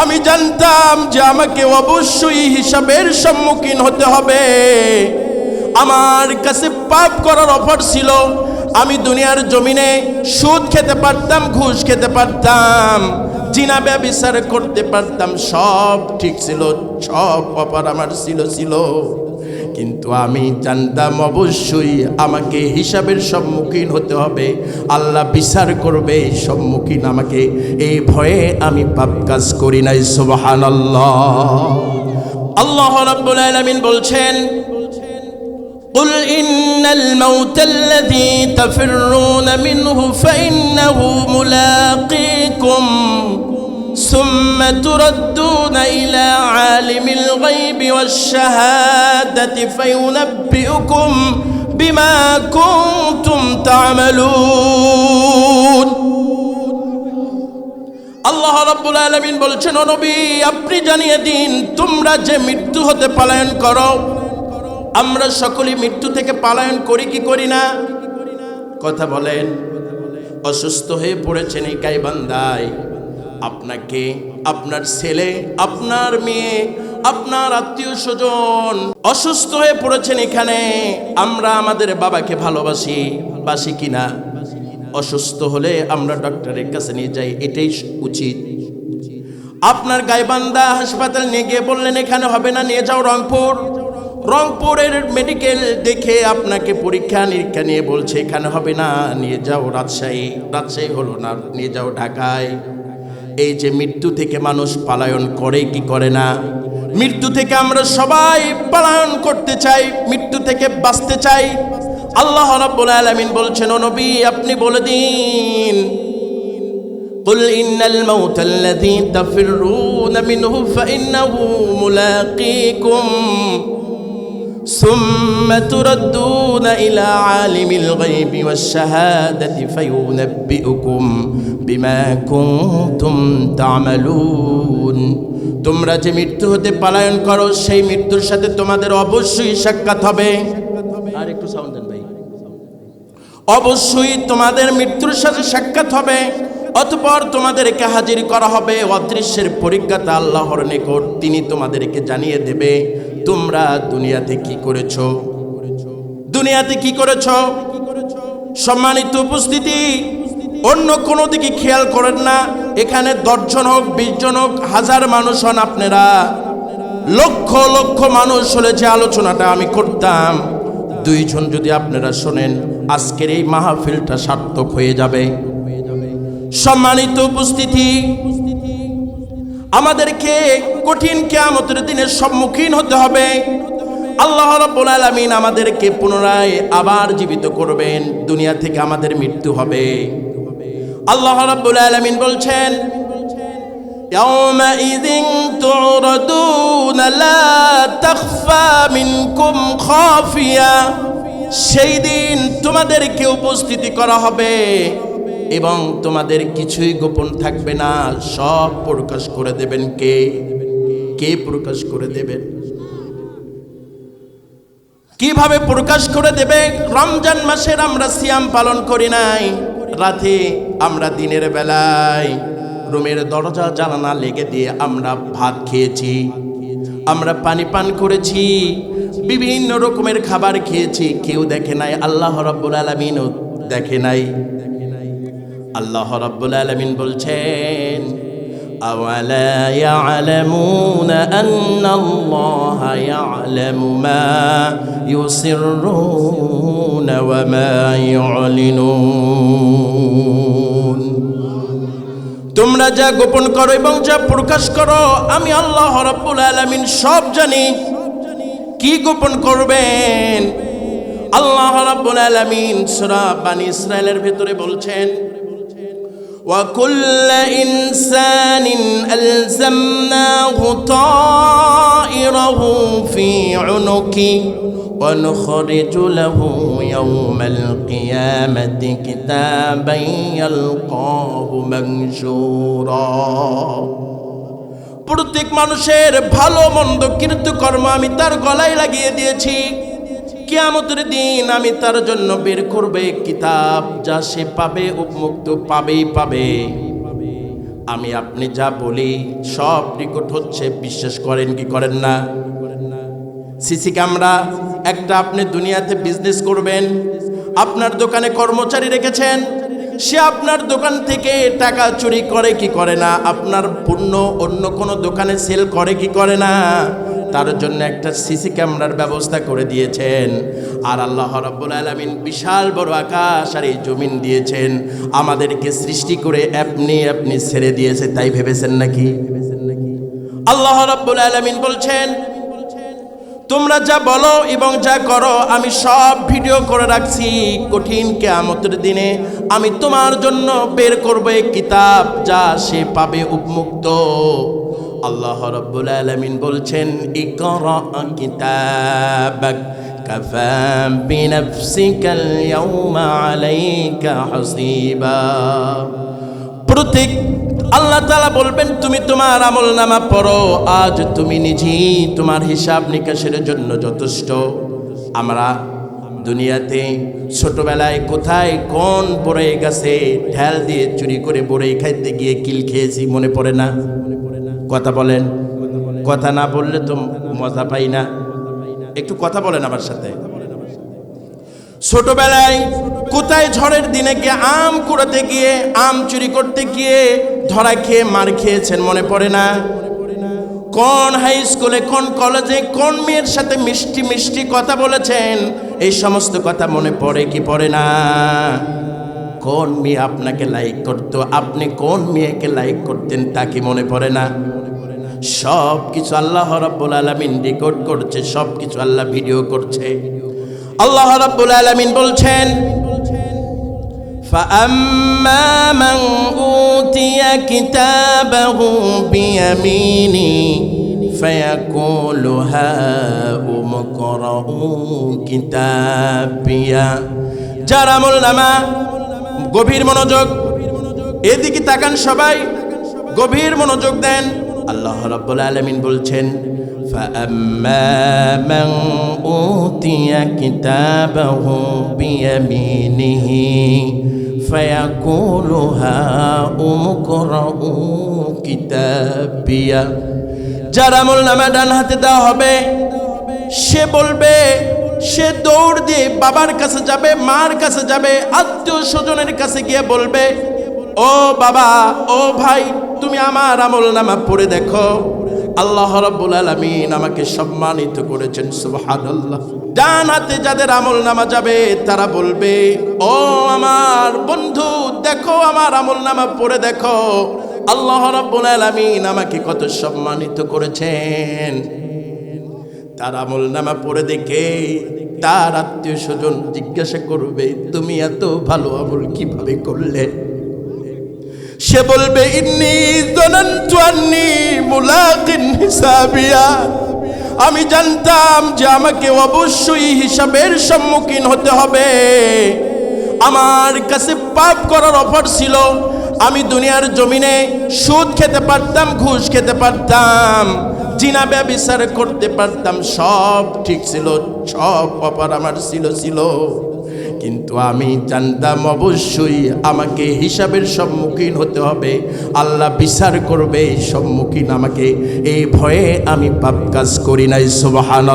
আমি জানতাম যে আমাকে অবশ্যই হিসাবের সম্মুখীন হতে হবে। আমার কাছে পাপ করার অফার ছিল। আমি দুনিয়ার জমিনে সুদ খেতে পারতাম, ঘুষ খেতে পারতাম। জিনা ব্যবচার করতে পারতাম, সব ঠিক ছিল, সব অফার আমার ছিল ছিল। কিন্তু আমি জানতাম অবশ্যই আমাকে হিসাবের সম্মুখীন হতে হবে আল্লাহ বিচার করবে সম্মুখীন আমাকে এই ভয়ে আমি পাপ কাজ করি নাই সুবহান আল্লাহ রাব্বুল আলামিন বলছেন قل إن الموت الذي تفرون منه فإنه ملاقيكم ثم تردون إلى عالم الغيب والشهادة فينبئكم بما كنتم تعملون আল্লাহ রাব্বুল আলামিন বলছেন ও নবী আপনি জানিয়ে দিন তোমরা যে মৃত্যু হতে পলায়ন করো আমরা সকলেই মৃত্যু থেকে পলায়ন করি কি করি না কথা বলেন অসুস্থ হয়ে পড়েছেন এই গাইবান্দায় আপনাকে, আপনার ছেলে, আপনার মেয়ে, আপনার আত্মীয় স্বজন অসুস্থ হয়ে পড়েছেন এখানে, আমরা আমাদের বাবাকে ভালোবাসি, বাসি কিনা? অসুস্থ হলে আমরা ডক্টরের কাছে নিয়ে যাই, এটাই উচিত। আপনার গাইবান্দা হাসপাতাল নিয়ে গিয়ে বললেন, এখানে হবে না, নিয়ে যাও রংপুর। রংপুরের মেডিকেল দেখে আপনাকে পরীক্ষা নিরীক্ষা নিয়ে বলছে, এখানে হবে না, নিয়ে যাও রাজশাহী। রাজশাহী হলো না, নিয়ে যাও ঢাকায়। এই যে মৃত্যু থেকে মানুষ পালায়ন করে কি করে না মৃত্যু থেকে আমরা সবাই পালায়ন করতে চাই মৃত্যু থেকে বাঁচতে চাই আল্লাহ রাব্বুল আলামিন বলছেন ও নবী আপনি বলে দিন قل إن الموت الذي تفرون منه فإنه ملاقيكم ثم تردون إلى عالم الغيب والشهادة فينبئكم بما كنتم تعملون তোমরা যে মৃত্যু হতে পালায়ন করো সেই মৃত্যুর সাথে তোমাদের অবশ্যই সাক্ষাৎ হবে আর একটু সাউন্ড দেন ভাই অবশ্যই তোমাদের মৃত্যুর সাথে সাক্ষাৎ হবে অতপর তোমাদেরকে হাজির করা হবে অদৃশ্যের পরীক্ষাতে আল্লাহর নিকট তিনি তোমাদেরকে জানিয়ে দেবে তোমরা দুনিয়াতে কি করেছ? দুনিয়াতে কি করেছ? সম্মানিত উপস্থিতি, অন্য কোনো দিকে খেয়াল করেন না। এখানে দশজন হোক বিশ জন হোক, হাজার মানুষ হন আপনারা। লক্ষ লক্ষ মানুষ হলে যে আলোচনাটা আমি করতাম, দুইজন যদি আপনারা শোনেন, আজকের এই মাহফিলটা সার্থক হয়ে যাবে। সম্মানিত উপস্থিতি আমাদেরকে কঠিন কেয়ামতের দিনের সম্মুখীন হতে হবে আল্লাহ রাব্বুল আলামিন আমাদেরকে পুনরায় আবার জীবিত করবেন দুনিয়া থেকে আমাদের মৃত্যু হবে আল্লাহ রাব্বুল আলামিন বলছেন يومئذ تعرضون لا تخفى منكم خافية সেই দিন তোমাদেরকে উপস্থিতি করা হবে এবং তোমাদের কিছুই গোপন থাকবে না। সব প্রকাশ করে দেবেন কে? কে প্রকাশ করে দেবেন? কীভাবে প্রকাশ করে দেবে? রমজান মাসের আমরা সিয়াম পালন করি নাই। রাতে আমরা দিনের বেলায় রুমের দরজা জানানা লেগে দিয়ে আমরা ভাত খেয়েছি। আমরা পানি পান করেছি। বিভিন্ন রকমের খাবার খেয়েছি। কেউ দেখে নাই, আল্লাহ রব্বুল আলমিনও দেখে নাই। আল্লাহ রাব্বুল আলামিন বলছেন, আওয়ালা ইয়ালামুনা আন্নাল্লাহা ইয়ালামু মা ইউসিররুনা ওয়া মা ইউলিনুন? তোমরা যা গোপন করো এবং যা প্রকাশ করো, আমি আল্লাহ রাব্বুল আলামিন সব জানি। কি গোপন করবেন? আল্লাহ রাব্বুল আলামিন সূরা বানী ইসরায়েলের ভিতরে বলছেন وكل إنسان ألزمناه طائره في عنقه ونخرج له يوم القيامة كتابا يلقاه منشورا প্রত্যেক মানুষের ভালো মন্দ কীর্তকর্ম আমি তার গলায় লাগিয়ে দিয়েছি কিয়ামতের দিন আমি তার জন্য বের করবে কিতাব, যা সে পাবে, উন্মুক্ত পাবেই পাবে। আমি আপনি যা বলি, সব রেকর্ড হচ্ছে, বিশ্বাস করেন কি করেন না? সিসি ক্যামেরা, একটা আপনি দুনিয়াতে বিজনেস করবেন, আপনার দোকানে কর্মচারী রেখেছেন, সে আপনার দোকান থেকে টাকা চুরি করে কি করে না? আপনার পণ্য অন্য কোনো দোকানে সেল করে কি করে না? তার জন্য একটা সিসি ক্যামেরার ব্যবস্থা করে দিয়েছেন। আর আল্লাহ রাব্বুল আলামিন বিশাল বড় আকাশ আর এই জমিন দিয়েছেন। আমাদেরকে সৃষ্টি করে আপনি আপনি ছেড়ে দিয়েছে, তাই ভেবেছেন নাকি? আল্লাহ রাব্বুল আলামিন বলছেন, তোমরা যা বলো এবং যা করো, আমি সব ভিডিও করে রাখছি। কঠিন কেয়ামতের দিনে আমি তোমার জন্য বের করব কিতাব যা সে পাবে উন্মুক্ত। আল্লাহ রব্বুল আলমিন বলছেন, ইকরা কিতাবাক, কাফা বিনফসিকাল ইয়াউমা আলাইকা হাসিবা। প্রত্যেক আল্লাহ তালা বলবেন, তুমি তোমার আমল নামা পড়ো, আজ তুমি নিজেই তোমার হিসাব নিকাশের জন্য যথেষ্ট। আমরা দুনিয়াতে ছোটবেলায় কোথায় কোন বড়ে গেছে, ঢেল দিয়ে চুরি করে বড়ে খাইতে গিয়ে কিল খেয়েছি, মনে পড়ে না? কথা বলেন। কথা না বললে তো মজা পাই না। একটু কথা বলেন আমার সাথে। ছোটবেলায় কোথায় ঝড়ের দিনে গিয়ে আম কুড়াতে গিয়ে, আম চুরি করতে গিয়ে ধরা খেয়ে মার খেয়েছেন মনে পড়ে না? কোন হাই স্কুলে কোন কলেজে কোন মেয়ের সাথে মিষ্টি মিষ্টি কথা বলেছেন? এই সমস্ত কথা মনে পড়ে কি পড়ে না? কোন মেয়ে আপনাকে লাইক করতো? আপনি কোন মেয়েকে লাইক করতেন তা কি মনে পড়ে না? সব কিছু আল্লাহ রাব্বুল আলামিন রেকর্ড করছে সব কিছু আল্লাহ ভিডিও করছে আল্লাহ রাব্বুল আলামিন বলছেন فأما من أوتي كتابه بيمينه فيقول هاؤم اقرءوا كتابيا যার আমল নামা গভীর মনোযোগ এদিকে তাকান সবাই গভীর মনোযোগ দেন আল্লাহ রাব্বুল আলামিন বলছেন فأما من أوتي كتابه بيمينه فيقول هاؤم اقرءوا كتابيا যার আমল নামা ডান হাতে দেওয়া হবে সে বলবে সে দৌড় দিয়ে বাবার কাছে যাবে মার কাছে যাবে আত্মীয় স্বজনের কাছে গিয়ে বলবে ও বাবা ও ভাই তুমি আমার আমল নামা পড়ে দেখো। আল্লাহ রব্বুল আলমিন আমাকে সম্মানিত করেছেন, সুবহানাল্লাহ। ডান হাতে যাদের আমল নামা যাবে, তারা বলবে, ও আমার বন্ধু, দেখো আমার আমল নামা পড়ে দেখো। আল্লাহ রব্বুল আলমিন আমাকে কত সম্মানিত করেছেন। তার আমল নামা পড়ে দেখে তার আত্মীয় স্বজন জিজ্ঞাসা করবে, তুমি এত ভালো আমল কীভাবে করলে? সে বলবে, ইন্নি জনন্তু আন্নি মুলাকিন হিসাবিয়া। আমি জানতাম যে আমাকে অবশ্যই হিসাবের সম্মুখীন হতে হবে। আমার কাছে পাপ করার অফার ছিল। আমি দুনিয়ার জমিনে সুদ খেতে পারতাম, ঘুষ খেতে পারতাম, জিনা ব্যবচার করতে পারতাম, সব ঠিক ছিল, সব অফার আমার ছিল ছিল। কিন্তু আমি জানতাম অবশ্যই আমাকে হিসাবের সম্মুখীন হতে হবে আল্লাহ বিচার করবে এই সম্মুখীন আমাকে এই ভয়ে আমি পাপ কাজ করি নাই সুবাহান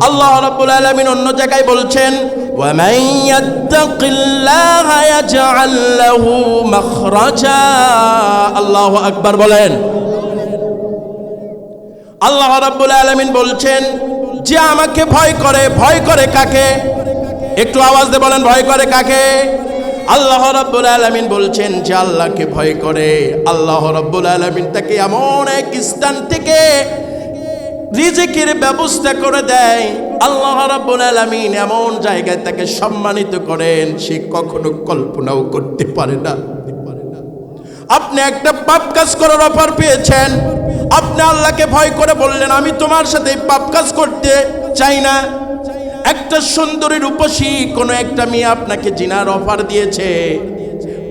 আল্লাহ রাব্বুল আলামিন অন্য জায়গায় বলছেন ومن يتق الله يجعل له مخرجا আল্লাহ আকবার বলেন আল্লাহ রাব্বুল আলামিন বলছেন যে আমাকে ভয় করে ভয় করে কাকে একটু আওয়াজ দিয়ে বলেন, ভয় করে কাকে? আল্লাহ রাব্বুল আলামিন বলছেন যে আল্লাহকে ভয় করে। আল্লাহ রাব্বুল আলামিন তাকে এমন এক স্থান থেকে রিজিকের ব্যবস্থা করে দেয়। আল্লাহ রাব্বুল আলামিন এমন জায়গায় তাকে সম্মানিত করেন, সে কখনো কল্পনাও করতে পারে না। আপনি একটা পাপ কাজ করার অফার পেয়েছেন। আপনি আল্লাহকে ভয় করে বললেন, আমি তোমার সাথে পাপ কাজ করতে চাই না। একটা সুন্দরী রূপসী কোনো একটা মেয়ে আপনাকে জিনার অফার দিয়েছে,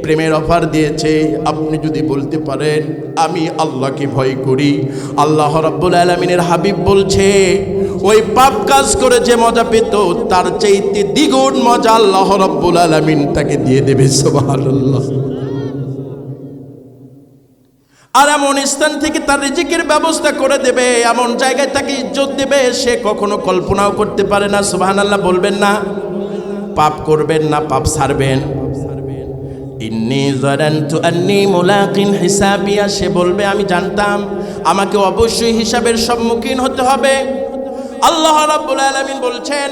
প্রেমের অফার দিয়েছে। আপনি যদি বলতে পারেন, আমি আল্লাহকে ভয় করি। আল্লাহ রাব্বুল আলামিনের হাবিব বলছে, ওই পাপ কাজ করে যে মজা পেত, তার চাইতে দ্বিগুণ মজা আল্লাহ রব্বুল আলমিন তাকে দিয়ে দেবে, সুবহানাল্লাহ। আর এমন স্থান থেকে তার রিজিকের ব্যবস্থা করে দেবে, এমন জায়গায় তাকে ইজ্জত দেবে, সে কখনো কল্পনাও করতে পারে না সুবাহান আল্লাহ বলবেন না। পাপ করবেন না, পাপ সারবেন। সে বলবে, আমি জানতাম, আমাকে অবশ্যই হিসাবের সম্মুখীন হতে হবে। আল্লাহ রাব্বুল আলামিন বলছেন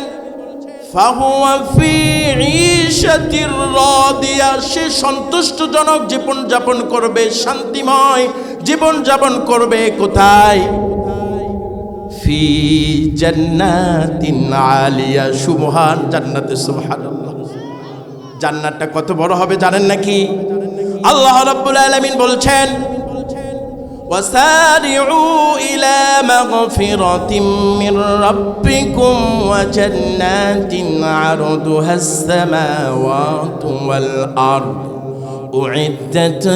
সে সন্তুষ্টজনক জীবন যাপন করবে, শান্তিময় জীবন যাপন করবে, কোথায়? ফি জান্নাতিন আলিয়া, সুবহান জান্নাতে, সুবহানাল্লাহ। জান্নাতটা কত বড় হবে জানেন নাকি? আল্লাহ রাব্বুল আলামিন বলছেন وسارعوا إلى مغفرة من ربكم وجنات عرضها السماوات والأرض أعدت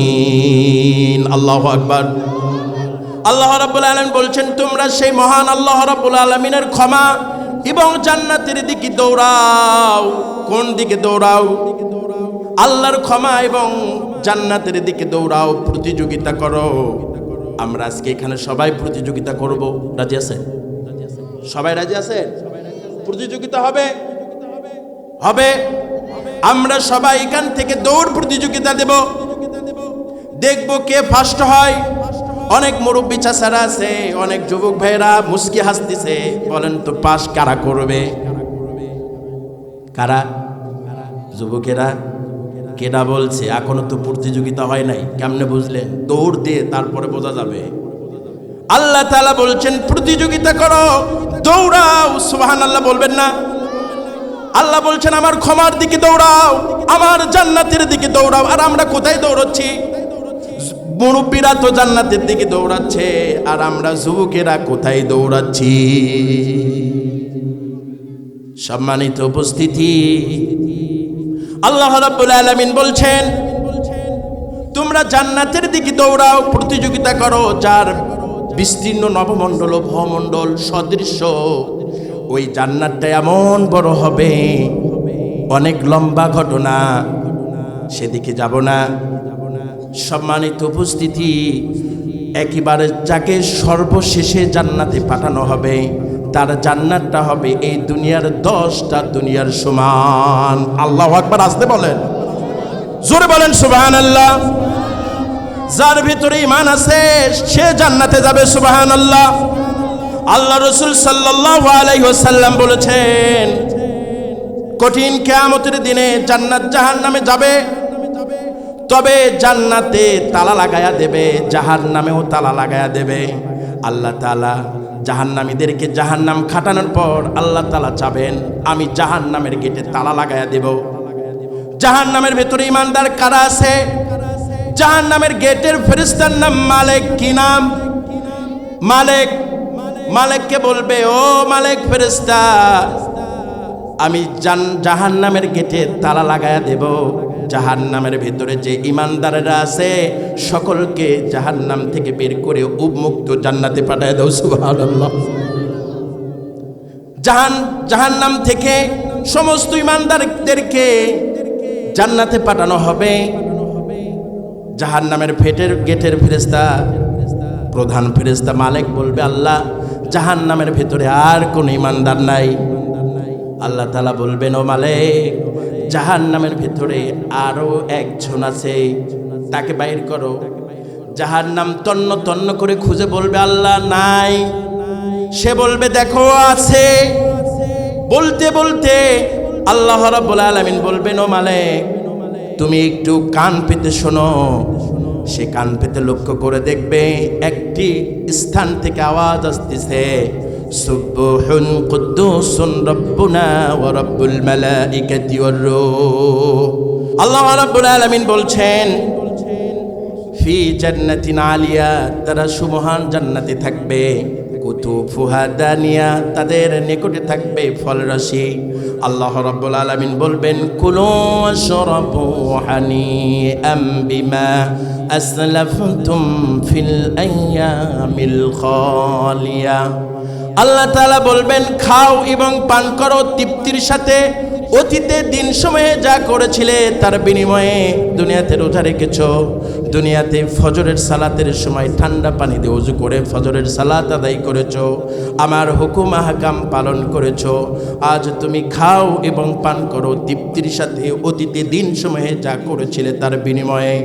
للمتقين الله أكبر আল্লাহ রাব্বুল আলামিন বলছেন তোমরা সেই মহান আল্লাহ রাব্বুল আলামিনের ক্ষমা এবং জান্নাতের দিকে দৌড়াও কোন দিকে দৌড়াও আল্লাহর ক্ষমা এবং জান্নাতের দিকে দৌড়াও, প্রতিযোগিতা করো। আমরা আজকে এখানে সবাই প্রতিযোগিতা করব। রাজি আছেন? সবাই রাজি আছেন? প্রতিযোগিতা হবে? হবে। আমরা সবাই এখান থেকে দৌড় প্রতিযোগিতা দেব। দেখব কে ফার্স্ট হয়। অনেক মুরব্বী চাচারা আছে, অনেক যুবক ভাইরা মুস্কি হাসতেছে। বলেন তো, পাস কারা করবে? কারা? যুবকেরা? কেডা বলছে, এখনও তো প্রতিযোগিতা হয় নাই, কেমনে বুঝলেন? দৌড় দিয়ে তারপরে বোঝা যাবে। আল্লাহ তালা বলছেন, প্রতিযোগিতা করো, দৌড়াও সুবহান আল্লাহ বলবেন না। আল্লাহ বলছেন, আমার ক্ষমার দিকে দৌড়াও, আমার জান্নাতের দিকে দৌড়াও। আর আমরা কোথায় দৌড়চ্ছি? মুরব্বীরা তো জান্নাতের দিকে দৌড়াচ্ছে, আর আমরা যুবকেরা কোথায় দৌড়াচ্ছি? সম্মানিত উপস্থিতি আল্লাহ রাব্বুল আলামিন বলছেন, তোমরা জান্নাতের দিকে দৌড়াও, প্রতিযোগিতা করো, যার বিস্তীর্ণ নবমণ্ডল ও ভমণ্ডল সদৃশ্য। ওই জান্নাতটা এমন বড় হবে, অনেক লম্বা ঘটনা, সেদিকে যাব না। সম্মানিত উপস্থিতি, একেবারে যাকে সর্বশেষে জান্নাতে পাঠানো হবে তার জান্নাতটা হবে এই দুনিয়ার দশটা দুনিয়ার সমান। আল্লাহ আকবার আসতে বলেন। জোরে বলেন সুবাহান আল্লাহ যার ভিতরে ইমান আছে, সে জান্নাতে যাবে সুবাহান আল্লাহ আল্লাহ রসুল সাল্লাহ আলাইসাল্লাম বলেছেন, কঠিন কেয়ামতের দিনে জান্নাত জাহান নামে যাবে, তবে জান্নাতে তালা লাগায়া দেবে জাহান নামেও তালা লাগায়া দেবে। আল্লাহ তালা জাহান্নামীদেরকে জাহান্নাম খাটানোর পর আল্লাহ তালা চাবেন, আমি জাহান্নামের গেটে তালা লাগায়া দেব। জাহান্নামের ভেতরে ইমানদার কারা আছে? জাহান্নামের গেটের ফেরিস্তার নাম মালিক কি নাম? মালিক, মালিককে বলবে, ও মালিক ফেরিস্তা আমি জান, জাহান্নামের গেটে তালা লাগায়া দেব। জাহান্নামের ভেতরে যে ইমানদারেরা আছে সকলকে জাহান্নাম থেকে বের করে উন্মুক্ত জান্নাতে পাঠায় দাও, সুবহানাল্লাহ। জাহান, জাহান্নাম থেকে সমস্ত ইমানদারদেরকে জান্নাতে পাঠানো হবে। জাহান্নামের ফেটের, গেটের ফেরেস্তা প্রধান ফেরেস্তা মালিক বলবে, আল্লাহ, জাহান্নামের ভেতরে আর কোন ইমানদার নাই। আল্লাহ তালা বলবেন, ও মালিক জাহান নামের ভেতরে আরও একজন আছে তাকে বাইর করো। যাহার নাম তন্ন তন্ন করে খুঁজে বলবে, আল্লাহ নাই। সে বলবে, দেখো, আছে। বলতে বলতে আল্লাহ রাব্বুল আলামিন বলবেন, ও মালিক, তুমি একটু কান পেতে শোনো। সে কান পেতে লক্ষ্য করে দেখবে, একটি স্থান থেকে আওয়াজ আসতেছে, সুবহুন কুদ্দুসুন রব্বুনা ওয়া রব্বুল মালাইকাতি ওয়ার রূহ। আল্লাহ রাব্বুল আলামিন বলছেন ফি জান্নাতিন আলিয়া, তারা সুমহান জান্নাতে থাকবে। কুতুফুহা দানিয়া তাদের নিকটে থাকবে ফলরাশি। আল্লাহ রাব্বুল আলামিন বলবেন, কুলু ওয়াশরাবু হানিআম বিমা আসলাফতুম ফিল আইয়ামিল খালিয়া। আল্লাহ তাআলা বলবেন, খাও এবং পান করো তৃপ্তির সাথে। অতীতে দিন সময়ে যা করেছিলে, তার বিনিময়ে দুনিয়াতে রোজা রেখেছ। দুনিয়াতে ফজরের সালাতের সময় ঠান্ডা পানি দিয়ে উজু করে ফজরের সালাত আদায় করেছ, আমার হুকুম আহকাম পালন করেছ। আজ তুমি খাও এবং পান করো, তৃপ্তির সাথে অতীতে দিন সময়ে যা করেছিলে তার বিনিময়ে।